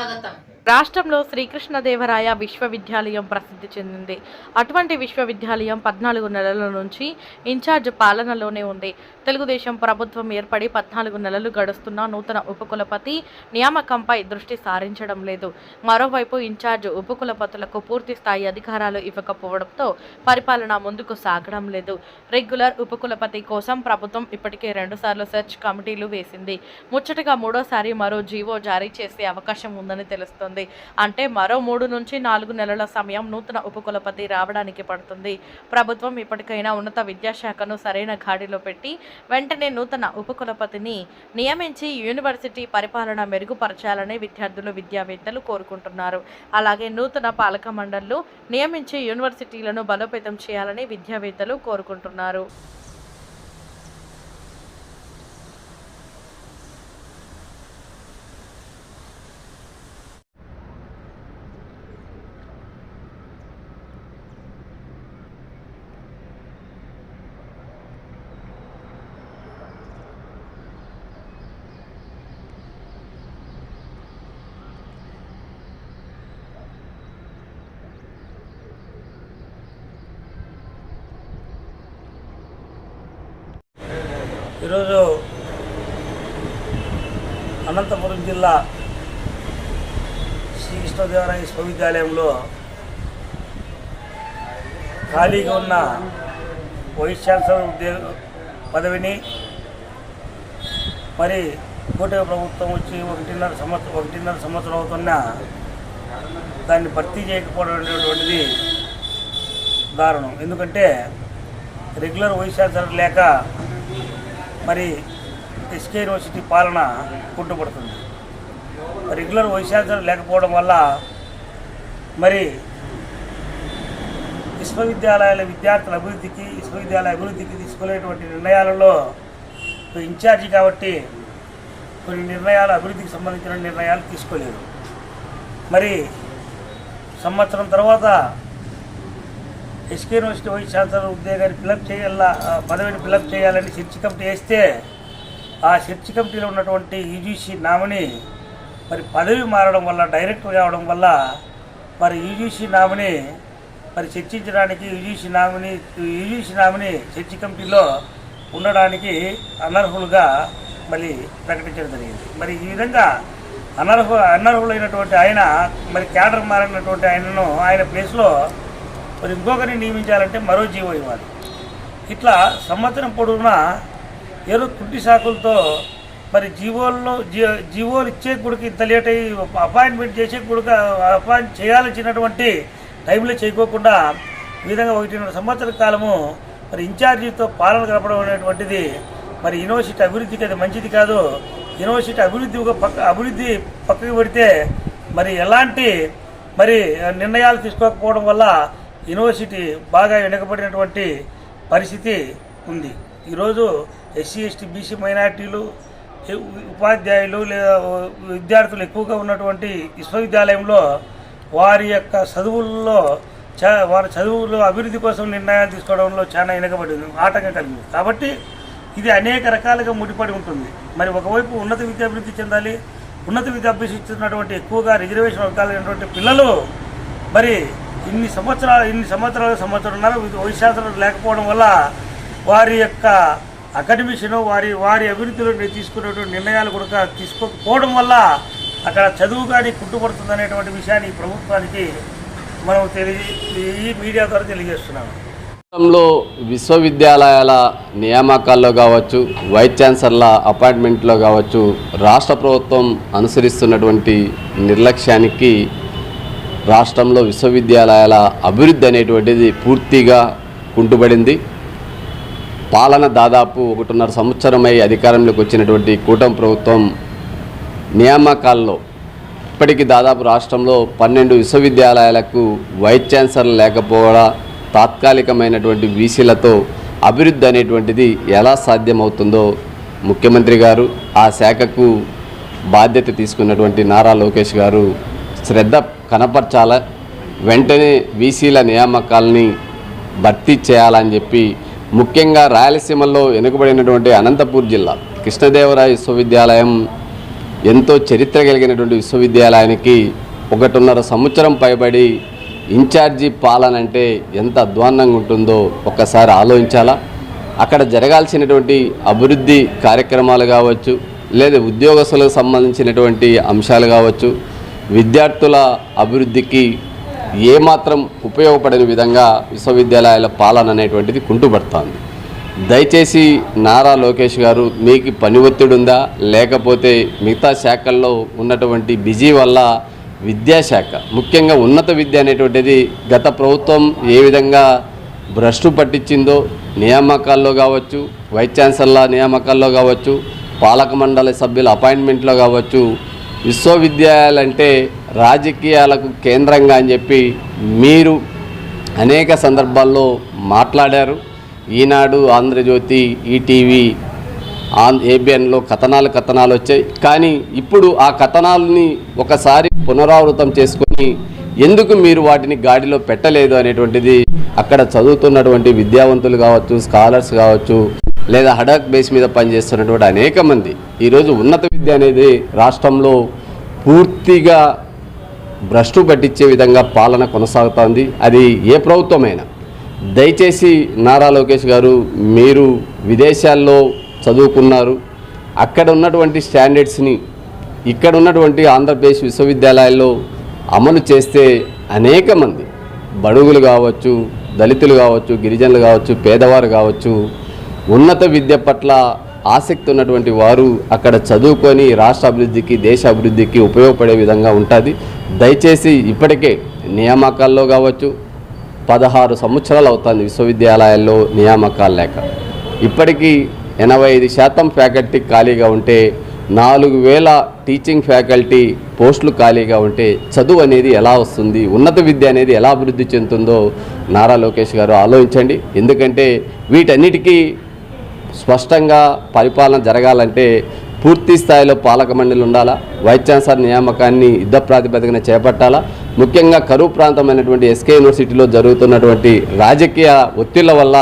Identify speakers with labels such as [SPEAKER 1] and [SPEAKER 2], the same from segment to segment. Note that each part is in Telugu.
[SPEAKER 1] స్వాగతం.
[SPEAKER 2] రాష్ట్రంలో శ్రీకృష్ణదేవరాయ విశ్వవిద్యాలయం ప్రసిద్ధి చెందింది. అటువంటి విశ్వవిద్యాలయం పద్నాలుగు నెలల నుంచి ఇన్ఛార్జ్ పాలనలోనే ఉంది. తెలుగుదేశం ప్రభుత్వం ఏర్పడి పద్నాలుగు నెలలు గడుస్తున్న నూతన ఉపకులపతి నియామకంపై దృష్టి సారించడం లేదు. మరోవైపు ఇన్ఛార్జ్ ఉపకులపతులకు పూర్తి స్థాయి అధికారాలు ఇవ్వకపోవడంతో పరిపాలన ముందుకు సాగడం లేదు. రెగ్యులర్ ఉపకులపతి కోసం ప్రభుత్వం ఇప్పటికే రెండుసార్లు సెర్చ్ కమిటీలు వేసింది. ముచ్చటగా మూడోసారి మరో జీవో జారీ చేసే అవకాశం ఉందని తెలుస్తోంది. అంటే మరో మూడు నుంచి నాలుగు నెలల సమయం నూతన ఉపకులపతి రావడానికి పడుతుంది. ప్రభుత్వం ఇప్పటికైనా ఉన్నత విద్యాశాఖను సరైన గాడిలో పెట్టి వెంటనే నూతన ఉపకులపతిని నియమించి యూనివర్సిటీ పరిపాలన మెరుగుపరచాలని విద్యార్థులు విద్యావేత్తలు కోరుకుంటున్నారు. అలాగే నూతన పాలక మండళ్ళు నియమించి యూనివర్సిటీలను బలోపేతం చేయాలని విద్యావేత్తలు కోరుకుంటున్నారు.
[SPEAKER 3] ఈరోజు అనంతపురం జిల్లా శ్రీకృష్ణదేవరాయ విశ్వవిద్యాలయంలో ఖాళీగా ఉన్న వైస్ ఛాన్సలర్ ఉద్యోగ పదవిని మరి కూటమి ప్రభుత్వం వచ్చి ఒకటిన్నర సంవత్సరం ఒకటిన్నర సంవత్సరం అవుతున్నా దాన్ని భర్తీ చేయకపోవడం అనేటువంటిది దారుణం. ఎందుకంటే రెగ్యులర్ వైస్ ఛాన్సలర్ లేక మరి ఎస్కే యూనివర్సిటీ పాలన కుంటుపడుతుంది. రెగ్యులర్ వైస్ ఛాన్సలర్ లేకపోవడం వల్ల మరి విశ్వవిద్యాలయాల విద్యార్థుల అభివృద్ధికి విశ్వవిద్యాలయ అభివృద్ధికి తీసుకునేటువంటి నిర్ణయాలలో ఇన్ఛార్జి కాబట్టి కొన్ని నిర్ణయాలు అభివృద్ధికి సంబంధించిన నిర్ణయాలు తీసుకోలేదు. మరి సంవత్సరం తర్వాత ఎస్కే యూనివర్సిటీ వైస్ ఛాన్సలర్ ఉద్యోగాన్ని ఫిలప్ చేయాల పదవిని ఫిలప్ చేయాలని సెర్చ్ కమిటీ వేస్తే ఆ సెర్చ్ కమిటీలో ఉన్నటువంటి యూజీసీ నామిని మరి పదవి మారడం వల్ల డైరెక్ట్ కావడం వల్ల మరి యూజీసీ నామిని మరి చర్చించడానికి యూజీసీ నామిని యూజీసీ నామిని చర్చ్ కమిటీలో ఉండడానికి అనర్హులుగా మళ్ళీ ప్రకటించడం జరిగింది. మరి ఈ విధంగా అనర్హు అనర్హులైనటువంటి ఆయన మరి క్యాడర్ మారినటువంటి ఆయనను ఆయన ప్లేస్లో మరి ఇంకొకరిని నియమించాలంటే మరో జీవో ఇవ్వాలి. ఇట్లా సంవత్సరం పొడవునా ఏదో కుంటి సాకులతో మరి జీవోల్లో జీ జీవోలు ఇచ్చే గుడికి ఇంత లేట్ అయ్యి అపాయింట్మెంట్ చేసే గుడికి అపాయింట్ చేయాల్సినటువంటి టైంలో చేయకోకుండా ఈ విధంగా ఒకటిన్నర సంవత్సర కాలము మరి ఇన్ఛార్జీతో పాలన గడపడం అనేటువంటిది మరి యూనివర్సిటీ అభివృద్ధికి అది మంచిది కాదు. యూనివర్సిటీ అభివృద్ధి ఒక పక్క అభివృద్ధి పక్కకి పెడితే మరి ఎలాంటి మరి నిర్ణయాలు తీసుకోకపోవడం వల్ల యూనివర్సిటీ బాగా వెనుకబడినటువంటి పరిస్థితి ఉంది. ఈరోజు ఎస్సీ ఎస్టీ బీసీ మైనార్టీలు ఉపాధ్యాయులు లేదా విద్యార్థులు ఎక్కువగా ఉన్నటువంటి విశ్వవిద్యాలయంలో వారి యొక్క చదువుల్లో చా వారి చదువులో అభివృద్ధి కోసం నిర్ణయాలు తీసుకోవడంలో చాలా వెనుకబడింది ఆటంకం కలిగింది కాబట్టి ఇది అనేక రకాలుగా ముడిపడి ఉంటుంది. మరి ఒకవైపు ఉన్నత విద్య అభివృద్ధి చెందాలి ఉన్నత విద్య అభ్యసిస్తున్నటువంటి ఎక్కువగా రిజర్వేషన్ వర్గాలైనటువంటి పిల్లలు మరి ఇన్ని సంవత్సరాలు ఇన్ని సంవత్సరాలు సంవత్సరంన్నర వైశాఖలు లేకపోవడం వల్ల వారి యొక్క అకాడమిషన్ వారి వారి అభివృద్ధిలో తీసుకునేటువంటి నిర్ణయాలు కూడా తీసుకోకపోవడం వల్ల అక్కడ చదువు కానీ కుట్టుపడుతుంది అనేటువంటి విషయాన్ని ఈ ప్రభుత్వానికి మనం తెలియ ఈ మీడియా ద్వారా తెలియజేస్తున్నాము
[SPEAKER 4] రాష్ట్రంలో విశ్వవిద్యాలయాల నియామకాల్లో కావచ్చు వైస్ ఛాన్సలర్ల అపాయింట్మెంట్లో కావచ్చు రాష్ట్ర ప్రభుత్వం అనుసరిస్తున్నటువంటి నిర్లక్ష్యానికి రాష్ట్రంలో విశ్వవిద్యాలయాల అభివృద్ధి అనేటువంటిది పూర్తిగా కుంటుపడింది. పాలన దాదాపు ఒకటిన్నర సంవత్సరమై అధికారంలోకి వచ్చినటువంటి కూటమి ప్రభుత్వం నియామకాల్లో ఇప్పటికీ దాదాపు రాష్ట్రంలో పన్నెండు విశ్వవిద్యాలయాలకు వైస్ ఛాన్సలర్ లేకపోవడం తాత్కాలికమైనటువంటి వీసీలతో అభివృద్ధి అనేటువంటిది ఎలా సాధ్యమవుతుందో ముఖ్యమంత్రి గారు ఆ శాఖకు బాధ్యత తీసుకున్నటువంటి నారా లోకేష్ గారు శ్రద్ధ కనపరచాల? వెంటనే వీసీల నియామకాలని భర్తీ చేయాలని చెప్పి ముఖ్యంగా రాయలసీమలో వెనుకబడినటువంటి అనంతపూర్ జిల్లా కృష్ణదేవరాయ విశ్వవిద్యాలయం ఎంతో చరిత్ర కలిగినటువంటి విశ్వవిద్యాలయానికి ఒకటిన్నర సంవత్సరం పైబడి ఇన్ఛార్జి పాలన అంటే ఎంత అధ్వాన్నంగా ఉంటుందో ఒక్కసారి ఆలోచించాలా? అక్కడ జరగాల్సినటువంటి అభివృద్ధి కార్యక్రమాలు కావచ్చు లేదా ఉద్యోగస్తులకు సంబంధించినటువంటి అంశాలు కావచ్చు విద్యార్థుల అభివృద్ధికి ఏమాత్రం ఉపయోగపడని విధంగా విశ్వవిద్యాలయాల పాలన అనేటువంటిది కుంటుపడుతోంది. దయచేసి నారా లోకేష్ గారు మీకు పని ఒత్తిడుందా లేకపోతే మిగతా శాఖల్లో ఉన్నటువంటి బిజీ వల్ల విద్యాశాఖ ముఖ్యంగా ఉన్నత విద్య అనేటువంటిది గత ప్రభుత్వం ఏ విధంగా భ్రష్టు పట్టించిందో నియామకాల్లో కావచ్చు వైస్ ఛాన్సలర్ల నియామకాల్లో కావచ్చు పాలక మండలి సభ్యుల అపాయింట్మెంట్లో కావచ్చు విశ్వవిద్యాలయాలంటే రాజకీయాలకు కేంద్రంగా అని చెప్పి మీరు అనేక సందర్భాల్లో మాట్లాడారు. ఈనాడు ఆంధ్రజ్యోతి ఈటీవీ ఆన్ ఏబిఎన్లో కథనాలు కథనాలు వచ్చాయి. కానీ ఇప్పుడు ఆ కథనాలని ఒకసారి పునరావృతం చేసుకొని ఎందుకు మీరు వాటిని గాడిలో పెట్టలేదు అనేటువంటిది అక్కడ చదువుతున్నటువంటి విద్యావంతులు కావచ్చు స్కాలర్స్ కావచ్చు లేదా హడాక్ బేస్ మీద పనిచేస్తున్నటువంటి అనేక మంది ఈరోజు ఉన్నత విద్య అనేది రాష్ట్రంలో పూర్తిగా భ్రష్టు పట్టించే విధంగా పాలన కొనసాగుతోంది. అది ఏ ప్రభుత్వమైనా. దయచేసి నారా లోకేష్ గారు మీరు విదేశాల్లో చదువుకున్నారు. అక్కడ ఉన్నటువంటి స్టాండర్డ్స్ని ఇక్కడ ఉన్నటువంటి ఆంధ్రప్రదేశ్ విశ్వవిద్యాలయాల్లో అమలు చేస్తే అనేక మంది బడుగులు కావచ్చు దళితులు కావచ్చు గిరిజనులు కావచ్చు పేదవారు కావచ్చు ఉన్నత విద్య పట్ల ఆసక్తి ఉన్నటువంటి వారు అక్కడ చదువుకొని రాష్ట్ర అభివృద్ధికి దేశ అభివృద్ధికి ఉపయోగపడే విధంగా ఉంటుంది. దయచేసి ఇప్పటికే నియామకాల్లో కావచ్చు పదహారు సంవత్సరాలు అవుతుంది విశ్వవిద్యాలయాల్లో నియామకాలు లేక. ఇప్పటికీ ఎనభై ఐదు శాతం ఫ్యాకల్టీ ఖాళీగా ఉంటే నాలుగు వేల టీచింగ్ ఫ్యాకల్టీ పోస్టులు ఖాళీగా ఉంటే చదువు అనేది ఎలా వస్తుంది ఉన్నత విద్య అనేది ఎలా అభివృద్ధి చెందుతుందో నారా లోకేష్ గారు ఆలోచించండి. ఎందుకంటే వీటన్నిటికీ స్పష్టంగా పరిపాలన జరగాలంటే పూర్తి స్థాయిలో పాలక మండలి ఉండాలా? వైస్ ఛాన్సలర్ నియామకాన్ని యుద్ధ ప్రాతిపదికన చేపట్టాలా? ముఖ్యంగా కరువు ప్రాంతమైనటువంటి ఎస్కే యూనివర్సిటీలో జరుగుతున్నటువంటి రాజకీయ ఒత్తిళ్ళ వల్ల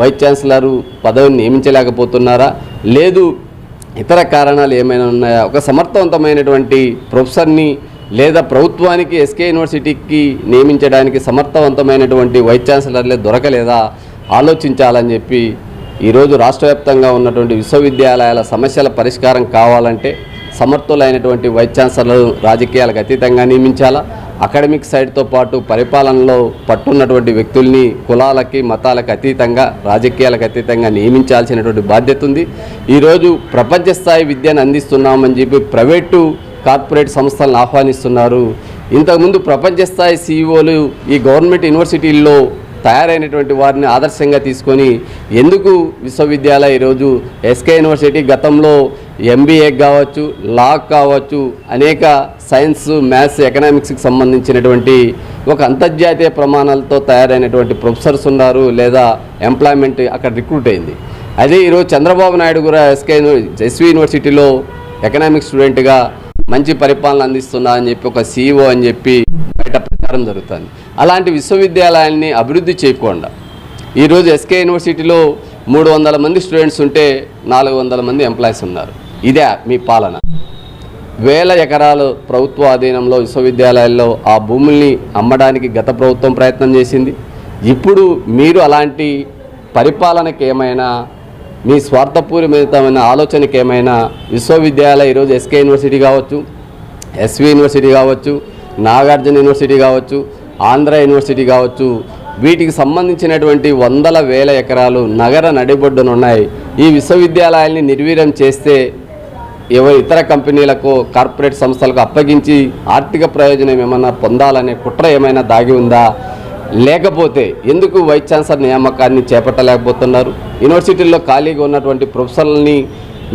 [SPEAKER 4] వైస్ ఛాన్సలర్ పదవిని నియమించలేకపోతున్నారా? లేదు ఇతర కారణాలు ఏమైనా ఉన్నాయా? ఒక సమర్థవంతమైనటువంటి ప్రొఫెసర్ని లేదా ప్రభుత్వానికి ఎస్కే యూనివర్సిటీకి నియమించడానికి సమర్థవంతమైనటువంటి వైస్ ఛాన్సలర్లే దొరకలేదా? ఆలోచించాలని చెప్పి ఈరోజు రాష్ట్ర వ్యాప్తంగా ఉన్నటువంటి విశ్వవిద్యాలయాల సమస్యల పరిష్కారం కావాలంటే సమర్థులైనటువంటి వైస్ ఛాన్సలర్లు రాజకీయాలకు అతీతంగా నియమించాలా? అకాడమిక్ సైడ్తో పాటు పరిపాలనలో పట్టున్నటువంటి వ్యక్తుల్ని కులాలకి మతాలకు అతీతంగా రాజకీయాలకు అతీతంగా నియమించాల్సినటువంటి బాధ్యత ఉంది. ఈరోజు ప్రపంచ స్థాయి విద్యను అందిస్తున్నామని చెప్పి ప్రైవేటు కార్పొరేట్ సంస్థలను ఆహ్వానిస్తున్నారు. ఇంతకుముందు ప్రపంచ స్థాయి సీఈఓలు ఈ గవర్నమెంట్ యూనివర్సిటీల్లో తయారైనటువంటి వారిని ఆదర్శంగా తీసుకొని ఎందుకు విశ్వవిద్యాలయ ఈరోజు ఎస్కే యూనివర్సిటీ గతంలో ఎంబీఏ కావచ్చు లా కావచ్చు అనేక సైన్స్ మ్యాథ్స్ ఎకనామిక్స్కి సంబంధించినటువంటి ఒక అంతర్జాతీయ ప్రమాణాలతో తయారైనటువంటి ప్రొఫెసర్స్ ఉన్నారు లేదా ఎంప్లాయ్మెంట్ అక్కడ రిక్రూట్ అయింది. అదే ఈరోజు చంద్రబాబు నాయుడు కూడా ఎస్కే ఎస్వి యూనివర్సిటీలో ఎకనామిక్స్ స్టూడెంట్గా మంచి పరిపాలన అందిస్తున్నా అని చెప్పి ఒక సీఈఓ అని చెప్పి బయట ప్రచారం జరుగుతుంది. అలాంటి విశ్వవిద్యాలయాల్ని అభివృద్ధి చేయకుండా. ఈరోజు ఎస్కే యూనివర్సిటీలో మూడు వందల మంది స్టూడెంట్స్ ఉంటే నాలుగు వందల మంది ఎంప్లాయీస్ ఉన్నారు. ఇదే మీ పాలన. వేల ఎకరాలు ప్రభుత్వ ఆధీనంలో విశ్వవిద్యాలయాల్లో ఆ భూముల్ని అమ్మడానికి గత ప్రభుత్వం ప్రయత్నం చేసింది. ఇప్పుడు మీరు అలాంటి పరిపాలనకి ఏమైనా మీ స్వార్థపూరితమైన ఆలోచనకి ఏమైనా విశ్వవిద్యాలయ ఈరోజు ఎస్కే యూనివర్సిటీ కావచ్చు ఎస్వి యూనివర్సిటీ కావచ్చు నాగార్జున యూనివర్సిటీ కావచ్చు ఆంధ్ర యూనివర్సిటీ కావచ్చు వీటికి సంబంధించినటువంటి వందల వేల ఎకరాలు నగర నడిబొడ్డున ఉన్నాయి ఈ విశ్వవిద్యాలయాల్ని నిర్వీర్యం చేస్తే ఎవరి ఇతర కంపెనీలకు కార్పొరేట్ సంస్థలకు అప్పగించి ఆర్థిక ప్రయోజనం ఏమైనా పొందాలనే కుట్ర ఏమైనా దాగి ఉందా? లేకపోతే ఎందుకు వైస్ ఛాన్సలర్ నియామకాన్ని చేపట్టలేకపోతున్నారు? యూనివర్సిటీల్లో ఖాళీగా ఉన్నటువంటి ప్రొఫెసర్లని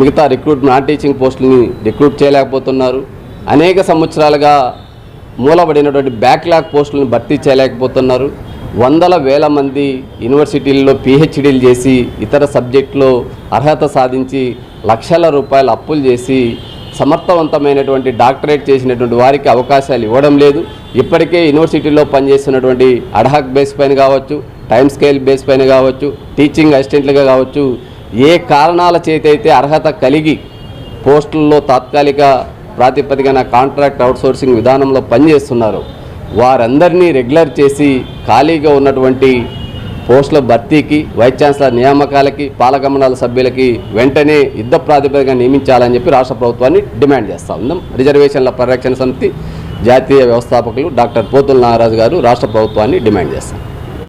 [SPEAKER 4] మిగతా రిక్రూట్ నాన్ టీచింగ్ పోస్టులని రిక్రూట్ చేయలేకపోతున్నారు. అనేక సంవత్సరాలుగా మూలబడినటువంటి బ్యాక్లాగ్ పోస్టులను భర్తీ చేయలేకపోతున్నారు. వందల వేల మంది యూనివర్సిటీల్లో పిహెచ్డీలు చేసి ఇతర సబ్జెక్టులో అర్హత సాధించి లక్షల రూపాయల అప్పులు చేసి సమర్థవంతమైనటువంటి డాక్టరేట్ చేసినటువంటి వారికి అవకాశాలు ఇవ్వడం లేదు. ఇప్పటికే యూనివర్సిటీలో పనిచేస్తున్నటువంటి అడ్హాక్ బేస్ పైన కావచ్చు టైం స్కేల్ బేస్ పైన కావచ్చు టీచింగ్ అసిస్టెంట్లుగా కావచ్చు ఏ కారణాల చేతైతే అర్హత కలిగి పోస్టుల్లో తాత్కాలిక ప్రాతిపదికన కాంట్రాక్ట్ అవుట్సోర్సింగ్ విధానంలో పనిచేస్తున్నారు. వారందరినీ రెగ్యులర్ చేసి ఖాళీగా ఉన్నటువంటి పోస్టుల భర్తీకి వైస్ ఛాన్సలర్ నియామకాలకి పాలకమండల సభ్యులకి వెంటనే యుద్ధ ప్రాతిపదికన నియమించాలని చెప్పి రాష్ట్ర ప్రభుత్వాన్ని డిమాండ్ చేస్తూ ఉన్నాం. రిజర్వేషన్ల పరిరక్షణ సమితి జాతీయ వ్యవస్థాపకులు డాక్టర్ పోతుల నాగరాజు గారు రాష్ట్ర ప్రభుత్వాన్ని డిమాండ్ చేస్తాం